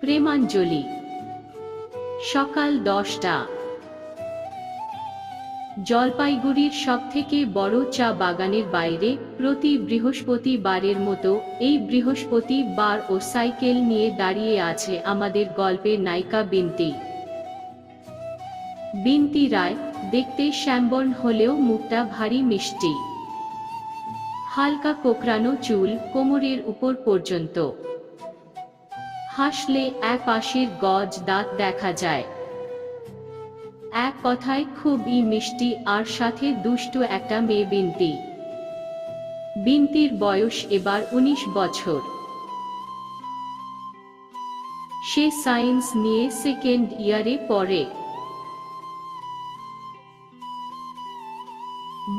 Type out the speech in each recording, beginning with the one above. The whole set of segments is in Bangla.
প্রেমাঞ্জলি। সকাল দশটা। জলপাইগুড়ির সবথেকে বড় চা বাগানের বাইরে প্রতি বৃহস্পতিবারের মতো এই বৃহস্পতিবার ও সাইকেল নিয়ে দাঁড়িয়ে আছে আমাদের গল্পের নায়িকা বিনতি। বিনতি রায় দেখতে শ্যামবর্ণ হলেও মুখটা ভারী মিষ্টি। হালকা কোকড়ানো চুল কোমরের উপর পর্যন্ত। হাসলে এক পাশের গজ দাঁত দেখা যায়। এক কথায় খুবই মিষ্টি, আর সাথে দুষ্ট একটা মেয়ে বিনতি। বিনতির বয়স এবার উনিশ বছর। সে সায়েন্স নিয়ে সেকেন্ড ইয়ারে পড়ে।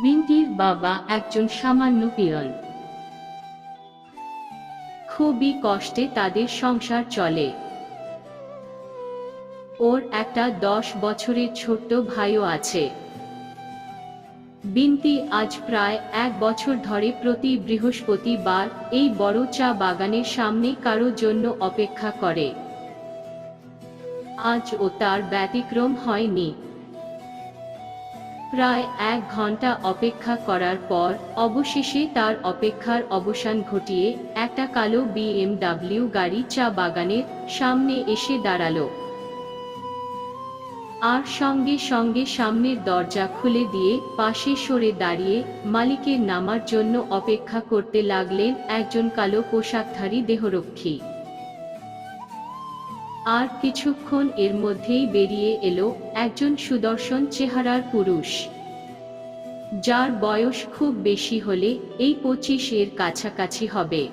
বিনতির বাবা একজন সামান্য পিয়ন। খুবই কষ্টে তাদের সংসার চলে। ওর একটা দশ বছরের ছোট্ট ভাইও আছে। বিনতি আজ প্রায় এক বছর ধরে প্রতি বৃহস্পতিবার এই বড় চা বাগানের সামনে কারও জন্য অপেক্ষা করে। আজ ও তার ব্যতিক্রম হয়নি। প্রায় এক ঘণ্টা অপেক্ষা করার পর অবশেষে তার অপেক্ষার অবসান ঘটিয়ে একটা কালো বিএমডাব্লিউ গাড়ি চা বাগানের সামনে এসে দাঁড়াল। আর সঙ্গে সঙ্গে সামনের দরজা খুলে দিয়ে পাশে সরে দাঁড়িয়ে মালিকের নামার জন্য অপেক্ষা করতে লাগলেন একজন কালো পোশাকধারী দেহরক্ষী। আর কিছুক্ষণ এর মধ্যেই বেরিয়ে এলো একজন সুদর্শন চেহারার পুরুষ। যার বয়স খুব বেশি হলে এই পঁচিশ এর কাছাকাছি হবে।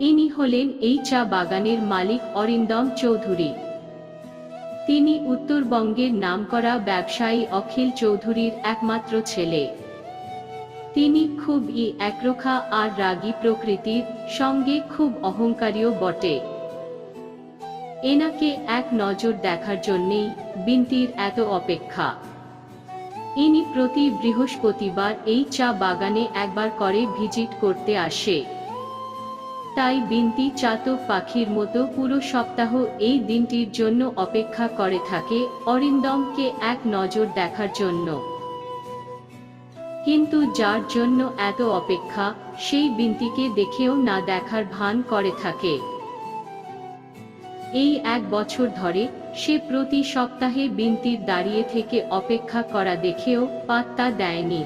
ইনি হলেন এই চা বাগানের মালিক অরিন্দম চৌধুরী। তিনি উত্তরবঙ্গের নামকরা ব্যবসায়ী অখিল চৌধুরীর একমাত্র ছেলে। তিনি খুবই একরোখা আর রাগী প্রকৃতির সঙ্গে খুব অহংকারীও বটে। এনাকে এক নজর দেখার জন্যেই বিনতির এত অপেক্ষা। ইনি প্রতি বৃহস্পতিবার এই চা বাগানে একবার করে ভিজিট করতে আসে। তাই বিনতি চাতক পাখির মতো পুরো সপ্তাহ এই দিনটির জন্য অপেক্ষা করে থাকে অরিন্দমকে এক নজর দেখার জন্য। কিন্তু যার জন্য এত অপেক্ষা, সেই বিনতিকে দেখেও না দেখার ভান করে থাকে। এই এক বছর ধরে সে প্রতি সপ্তাহে বিনতির দাঁড়িয়ে থেকে অপেক্ষা করা দেখেও পাত্তা দেয়নি।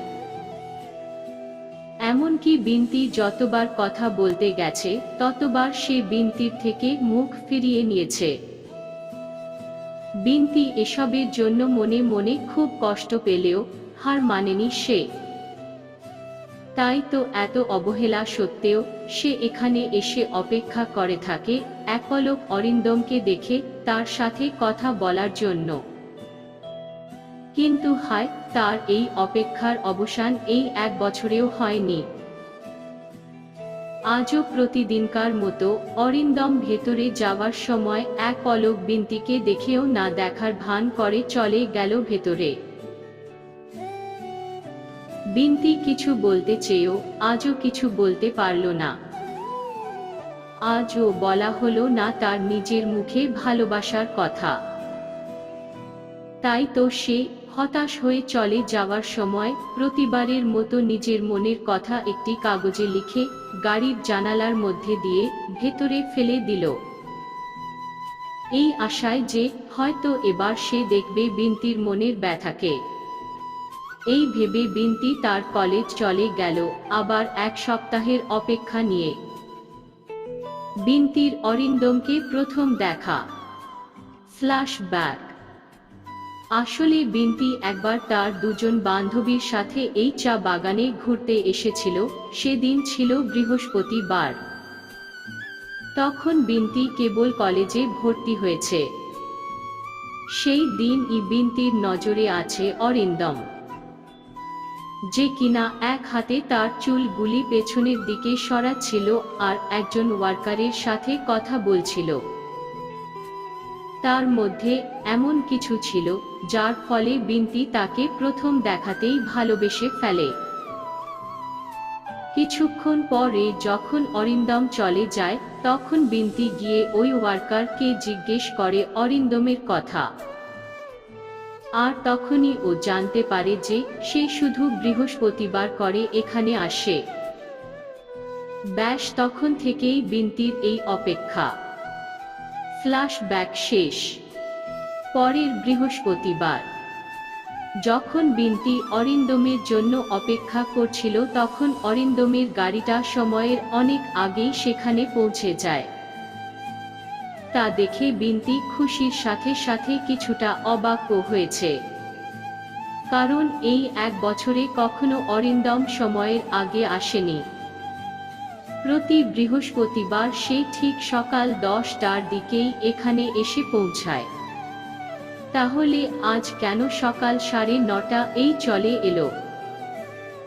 এমনকি বিনতি যতবার কথা বলতে গেছে, ততবার সে বিনতির থেকে মুখ ফিরিয়ে নিয়েছে। বিনতি এসবের জন্য মনে মনে খুব কষ্ট পেলেও হার মানেনি সে। তাই তো এত অবহেলা সত্ত্বেও সে এখানে এসে অপেক্ষা করে থাকে এক অরিন্দমকে দেখে তার সাথে কথা বলার জন্য। কিন্তু হায়, তার এই অপেক্ষার অবসান এই এক বছরেও হয়নি। আজও প্রতিদিনকার মতো অরিন্দম ভেতরে যাওয়ার সময় এক পলক বিনতিকে দেখেও না দেখার ভান করে চলে গেল ভেতরে। বিনতি কিছু বলতে চেয়েও আজও কিছু বলতে পারল না। আজও বলা হলো না তার নিজের মুখে ভালোবাসার কথা। তাই তো সে হতাশ হয়ে চলে যাওয়ার সময় প্রতিবারের মতো নিজের মনের কথা একটি কাগজে লিখে গাড়ির জানালার মধ্যে দিয়ে ভেতরে ফেলে দিল। এই আশায় যে হয়তো এবার সে দেখবে বিনতির মনের ব্যথাকে। এই ভেবে বিনতি তার কলেজ চলে গেল, আবার এক সপ্তাহের অপেক্ষা নিয়ে। বিনতির অরিন্দমকে প্রথম দেখা। ফ্ল্যাশব্যাক। আসলে বিনতি একবার তার দুজন বান্ধবীর সাথে এই চা বাগানে ঘুরতে এসেছিল, সেদিন ছিল বৃহস্পতিবার। তখন বিনতি কেবল কলেজে ভর্তি হয়েছে। সেই দিন ই বিনতির নজরে আছে অরিন্দম। যে কিনা এক হাতে তার চুলগুলি পেছনের দিকে সরাচ্ছিল আর একজন ওয়ার্কারের সাথে কথা বলছিল। তার মধ্যে এমন কিছু ছিল, যার ফলে বিনতি তাকে প্রথম দেখাতেই ভালোবেসে ফেলে। কিছুক্ষণ পরে যখন অরিন্দম চলে যায়, তখন বিনতি গিয়ে ওই ওয়ার্কারকে জিজ্ঞেস করে অরিন্দমের কথা। আর তখনই ও জানতে পারে যে সে শুধু বৃহস্পতিবার করে এখানে আসে। ব্যাস তখন থেকেই বিনতির এই অপেক্ষা। ফ্ল্যাশব্যাক শেষ। পরের বৃহস্পতিবার। যখন বিনতি অরিন্দমের জন্য অপেক্ষা করছিল তখন অরিন্দমের গাড়িটা সময়ের অনেক আগেই সেখানে পৌঁছে যায়। তা দেখে বিনতি খুশির সাথে সাথে কিছুটা অবাকও হয়েছে। কারণ এই এক বছরে কখনো অরিন্দম সময়ের আগে আসেনি। প্রতি বৃহস্পতিবার সে ঠিক সকাল দশটার দিকেই এখানে এসে পৌঁছায়। তাহলে আজ কেন সকাল সাড়ে নটা এই চলে এলো?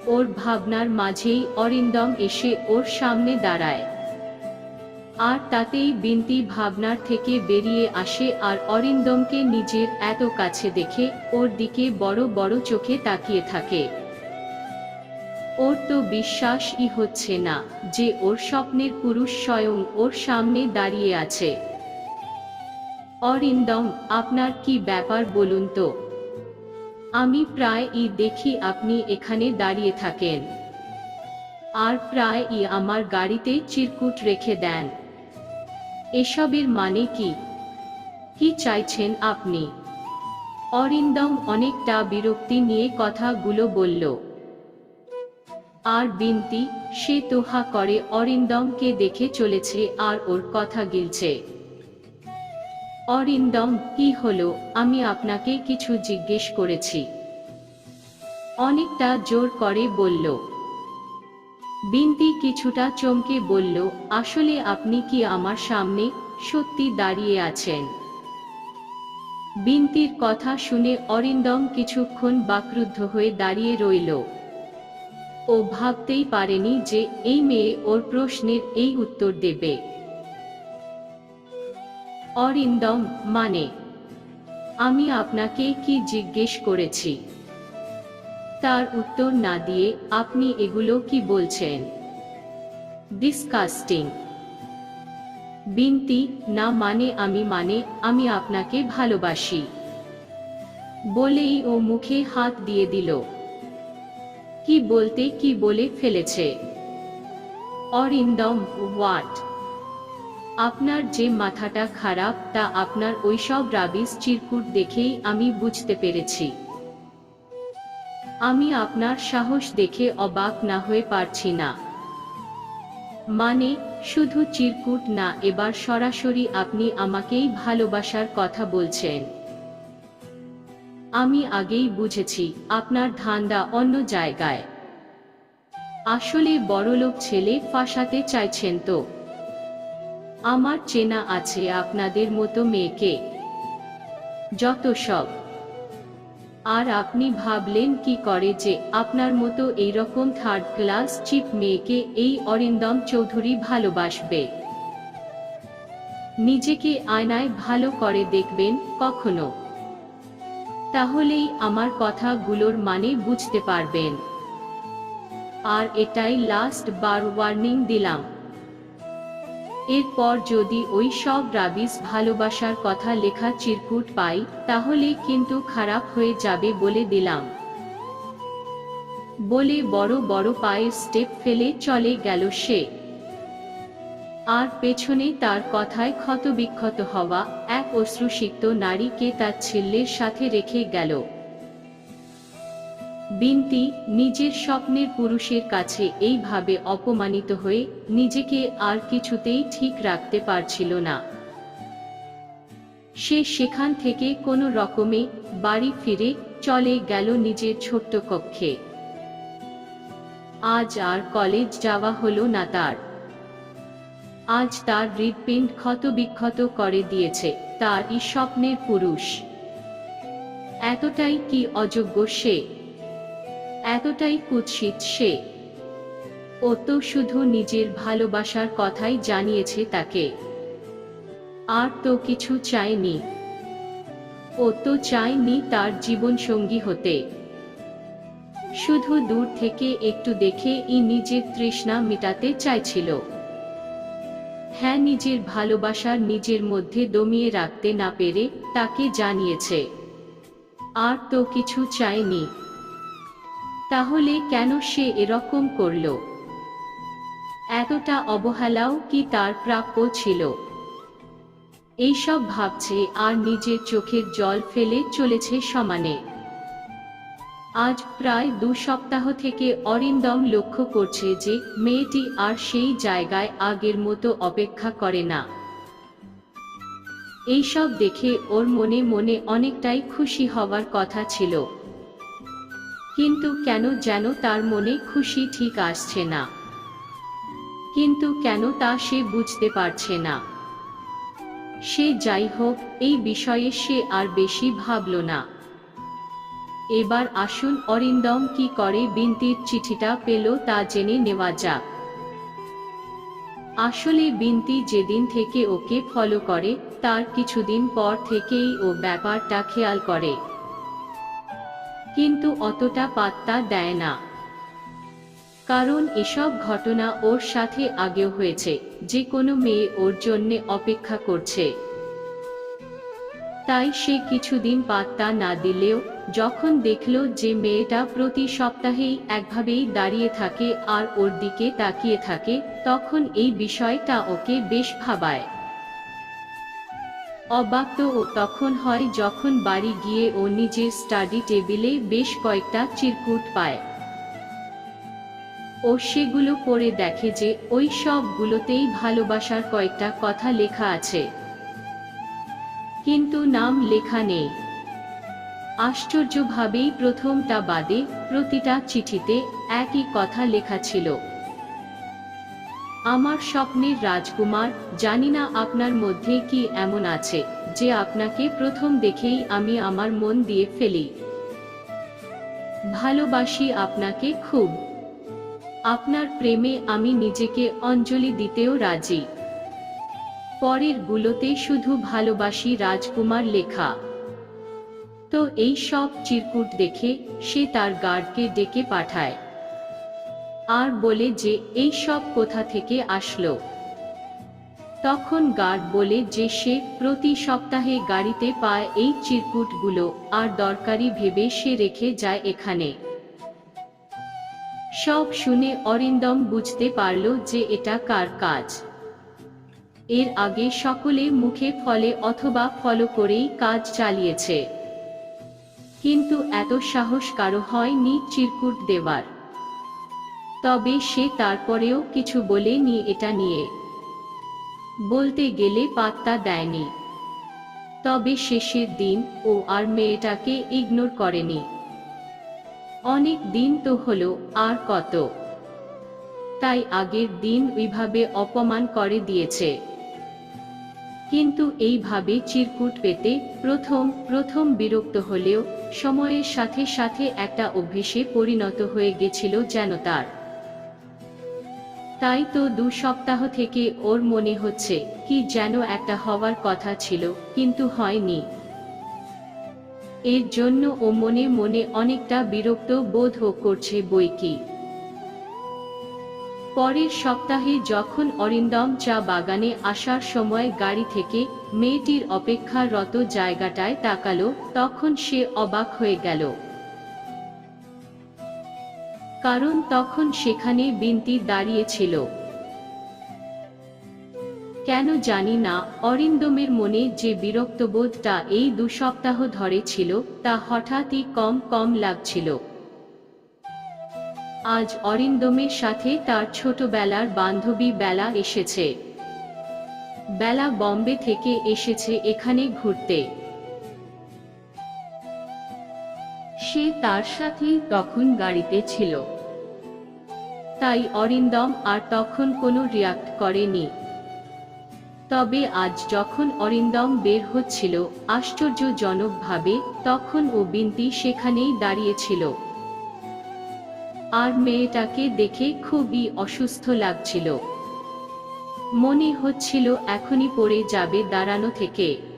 ওর ভাবনার মাঝেই অরিন্দম এসে ওর সামনে দাঁড়ায়। আর তাতেই বিনতি ভাবনার থেকে বেরিয়ে আসে আর অরিন্দমকে নিজের এত কাছে দেখে ওর দিকে বড় বড় চোখে তাকিয়ে থাকে। ওর তো বিশ্বাসই হচ্ছে না যে ওর স্বপ্নের পুরুষ স্বয়ং ওর সামনে দাঁড়িয়ে আছে। অরিন্দম, আপনার কি ব্যাপার বলুন তো? আমি প্রায়ই দেখি আপনি এখানে দাঁড়িয়ে থাকেন। আর প্রায়ই আমার গাড়িতে চিরকুট রেখে দেন। এসবের মানে কি? কি চাইছেন আপনি? অরিন্দম অনেকটা বিরক্তি নিয়ে কথাগুলো বলল। আর বিনতি, সে তোহা করে অরিন্দমকে দেখে চলেছে আর ওর কথা গিলছে। অরিন্দম, কি হলো? আমি আপনাকে কিছু জিজ্ঞেস করেছি। অনেকটা জোর করে বলল বিনতি কিছুটা চমকে বলল, আসলে আপনি কি আমার সামনে সত্যি দাঁড়িয়ে আছেন? বিনতির কথা শুনে অরিন্দম কিছুক্ষণ বাকরুদ্ধ হয়ে দাঁড়িয়ে রইল। ও ভাবতেই পারেনি যে এই মেয়ে ওর প্রশ্নের এই উত্তর দেবে। অরিন্দম মানে? আমি আপনাকে কি জিজ্ঞেস করেছি? তার উত্তর না দিয়ে আপনি এগুলো কি বলছেন? ডিসকাস্টিং বিনতি, না মানে আমি মানে আমি আপনাকে ভালোবাসি। বলেই ও মুখে হাত দিয়ে দিল। কি বলতে, কি বলে ফেলেছে? অরিন্দম হোয়াট আপনার যে মাথাটা খারাপ, তা আপনার ওইসব রাবিস চিরকুট দেখেই আমি বুঝতে পেরেছি। আমি আপনার সাহস দেখে অবাক না হয়ে পারছি না। মানে শুধু চিরকুট না, এবার সরাসরি আপনি আমাকেই ভালোবাসার কথা বলছেন। আমি আগেই বুঝেছি, আপনার ধান্দা অন্য জায়গায়। আসলে বড়লোক ছেলে ফাঁসাতে চাইছেন তো। আমার চেনা আছে আপনাদের মতো মেয়েকে। যত সব। আর আপনি ভাবলেন কি করে যে আপনার মতো এইরকম থার্ড ক্লাস চিপ মেয়েকে এই অরিন্দম চৌধুরী ভালোবাসবে? নিজেকে আয়নায় ভালো করে দেখবেন কখনো? তাহলেই আমার কথাগুলোর মানে বুঝতে পারবেন। আর এটাই লাস্ট বার ওয়ার্নিং দিলাম। এরপর যদি ওই সব রাবিস ভালোবাসার কথা লেখা চিরকুট পাই, তাহলে কিন্তু খারাপ হয়ে যাবে বলে দিলাম। বলে বড় বড় পায়ের স্টেপ ফেলে চলে গেল সে। আর পেছনে তার কথায় ক্ষতবিক্ষত হওয়া এক অশ্রুসিক্ত নারীকে তার ছেলের সাথে রেখে গেল। বিনতি নিজের স্বপ্নের পুরুষের কাছে এইভাবে অপমানিত হয়ে নিজেকে আর কিছুতেই ঠিক রাখতে পারছিল না। সে সেখান থেকে কোনো রকমে বাড়ি ফিরে চলে গেল নিজের ছোট্ট কক্ষে। আজ আর কলেজ যাওয়া হলো না তার। আজ তার হৃদপিণ্ড ক্ষতবিক্ষত করে দিয়েছে তার এই স্বপ্নের পুরুষ। এতটাই কি অযোগ্য সে? এতটাই কুৎসিত সে। ও তো শুধু নিজের ভালোবাসার কথাই জানিয়েছে তাকে। আর তো কিছু চায়নি। ও তো চায়নি তার জীবনসঙ্গী হতে। শুধু দূর থেকে একটু দেখে ই নিজের তৃষ্ণা মেটাতে চাইছিল। হ্যাঁ নিজের ভালোবাসার নিজের মধ্যে দমিয়ে রাখতে না পেরে তাকে জানিয়েছে। আর তো কিছু চায়নি। তাহলে কেন সে এরকম করল? এতটা অবহেলাও কি তার প্রাপ্য ছিল? এইসব ভাবছে আর নিজের চোখের জল ফেলে চলেছে সমানে। আজ প্রায় দু সপ্তাহ থেকে অরিন্দম লক্ষ্য করছে যে মেয়েটি আর সেই জায়গায় আগের মতো অপেক্ষা করে না। এইসব দেখে ওর মনে মনে অনেকটাই খুশি হওয়ার কথা ছিল। কিন্তু কেন যেন তার মনে খুশি ঠিক আসছে না। কিন্তু কেন তা সে বুঝতে পারছে না। সে যাই হোক, এই বিষয়ে সে আর বেশি ভাবল না। এবার আসুন অরিন্দম কি করে বিন্তির চিঠিটা পেল তা জেনে নেওয়া যাক। আসলে বিন্তি যেদিন থেকে ওকে ফলো করে, তার কিছুদিন পর থেকেই ও ব্যাপারটা খেয়াল করে। কিন্তু অতটা পাত্তা দেয় না। কারণ এসব ঘটনা ওর সাথে আগেও হয়েছে, যে কোনো মেয়ে ওর জন্যে অপেক্ষা করছে। তাই সে কিছুদিন পাত্তা না দিলেও, যখন দেখল যে মেয়েটা প্রতি সপ্তাহেই একভাবেই দাঁড়িয়ে থাকে আর ওর দিকে তাকিয়ে থাকে, তখন এই বিষয়টা ওকে বেশ ভাবায়। অবাক তো তখন হয় যখন বাড়ি গিয়ে ও নিজের স্টাডি টেবিলে বেশ কয়েকটা চিরকুট পায়। ও সেগুলো পড়ে দেখে যে ওই সবগুলোতেই ভালোবাসার কয়েকটা কথা লেখা আছে। কিন্তু নাম লেখা নেই। আশ্চর্যভাবেই প্রথমটা বাদে প্রতিটা চিঠিতে একই কথা লেখা ছিল। আমার স্বপ্নের রাজকুমার, জানি না আপনার মধ্যে কি এমন আছে, যে আপনাকে প্রথম দেখেই আমি আমার মন দিয়ে ফেলি। ভালোবাসি আপনাকে খুব। আপনার প্রেমে আমি নিজেকে অঞ্জলি দিতেও রাজি। পরের গুলোতে শুধু ভালোবাসি রাজকুমার লেখা। তো এই সব চিরকুট দেখে সে তার গার্ডকে ডেকে পাঠায়। আর বলে যে, এই সব কোথা থেকে আসলো? তখন গার্ড বলে যে, সে প্রতি সপ্তাহে গাড়িতে পায় এই চিরকুটগুলো, আর দরকারি ভেবে সে রেখে যায় এখানে। সব শুনে অরিন্দম বুঝতে পারল যে, এটা কার কাজ। এর আগে সকলে মুখে ফলে অথবা ফলো করেই কাজ চালিয়েছে। কিন্তু এত সাহস কারও হয়নি চিরকুট দেওয়ার তবে সে তারপরেও কিছু বলেনি এটা নিয়ে। বলতে গেলে পাত্তা দেয়নি। তবে শেষের দিন ও আর মেয়েটাকে ইগনোর করেনি। অনেক দিন তো হলো, আর কত। তাই আগের দিন ওইভাবে অপমান করে দিয়েছে। কিন্তু এইভাবে চিরকুট পেতে প্রথম প্রথম বিরক্ত হলেও সময়ের সাথে সাথে একটা অভ্যেসে পরিণত হয়ে গেছিল যেন তার। তাই তো দু সপ্তাহ থেকে ওর মনে হচ্ছে, কি যেন একটা হওয়ার কথা ছিল, কিন্তু হয়নি। এর জন্য ও মনে মনে অনেকটা বিরক্ত বোধও করছে বই কি পরের সপ্তাহে যখন অরিন্দম চা বাগানে আসার সময় গাড়ি থেকে মেয়েটির অপেক্ষারত জায়গাটায় তাকালো, তখন সে অবাক হয়ে গেল। কারণ তখন সেখানে বিনতি দাঁড়িয়েছিল। কেন জানি না, অরিন্দমের মনে যে বিরক্তবোধটা এই দু সপ্তাহ ধরে ছিল, তা হঠাৎই কম কম লাগছিল। আজ অরিন্দমের সাথে তার ছোটবেলার বান্ধবী বেলা এসেছে। বেলা বম্বে থেকে এসেছে এখানে ঘুরতে। তার সাথেই তখন গাড়িতে ছিল। তাই অরিন্দম আর তখন কোনো রিয়াক্ট করেনি। তবে আজ যখন অরিন্দম বের হচ্ছিল আশ্চর্যজনকভাবে, তখন ও বিন্তি সেখানেই দাঁড়িয়েছিল। আর মেয়েটাকে দেখে খুবই অসুস্থ লাগছিল। মনে হচ্ছিল এখনই পড়ে যাবে দাঁড়ানো থেকে।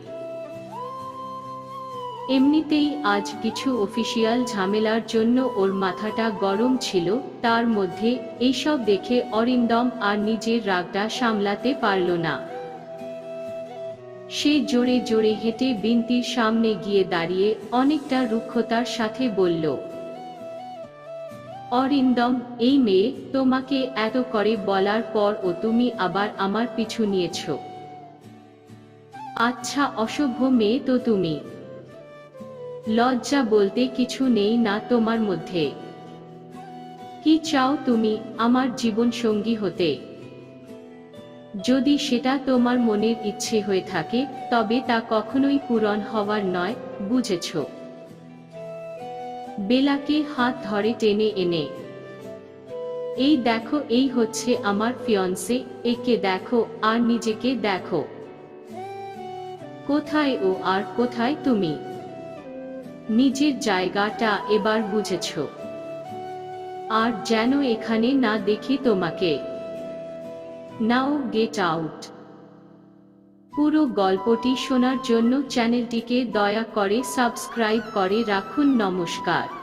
এমনিতেই আজ কিছু অফিসিয়াল ঝামেলার জন্য ওর মাথাটা গরম ছিল, তার মধ্যে এইসব দেখে অরিন্দম আর নিজের রাগটা সামলাতে পারল না। সে জোরে জোরে হেঁটে বিনতির সামনে গিয়ে দাঁড়িয়ে অনেকটা রুক্ষতার সাথে বলল, অরিন্দম, এই মেয়ে, তোমাকে এত করে বলার পর ও তুমি আবার আমার পিছু নিয়েছ। আচ্ছা অসভ্য মেয়ে তো তুমি। লজ্জা বলতে কিছু নেই না তোমার মধ্যে। কি চাও তুমি আমার জীবন সঙ্গী হতে? যদি সেটা তোমার মনের ইচ্ছে হয়ে থাকে, তবে তা কখনোই পূরণ হওয়ার নয়, বুঝেছ? বেলাকে হাত ধরে টেনে এনে, এই দেখো, এই হচ্ছে আমার ফিয়ন্সে, একে দেখো, আর নিজেকে দেখো। কোথায় ও আর কোথায় তুমি? নিজের জায়গাটা এবার বুঝেছ। আর যেন এখানে না দেখি তোমাকে। নাও গেট আউট পুরো গল্পটি শোনার জন্য চ্যানেলটিকে দয়া করে সাবস্ক্রাইব করে রাখুন, নমস্কার।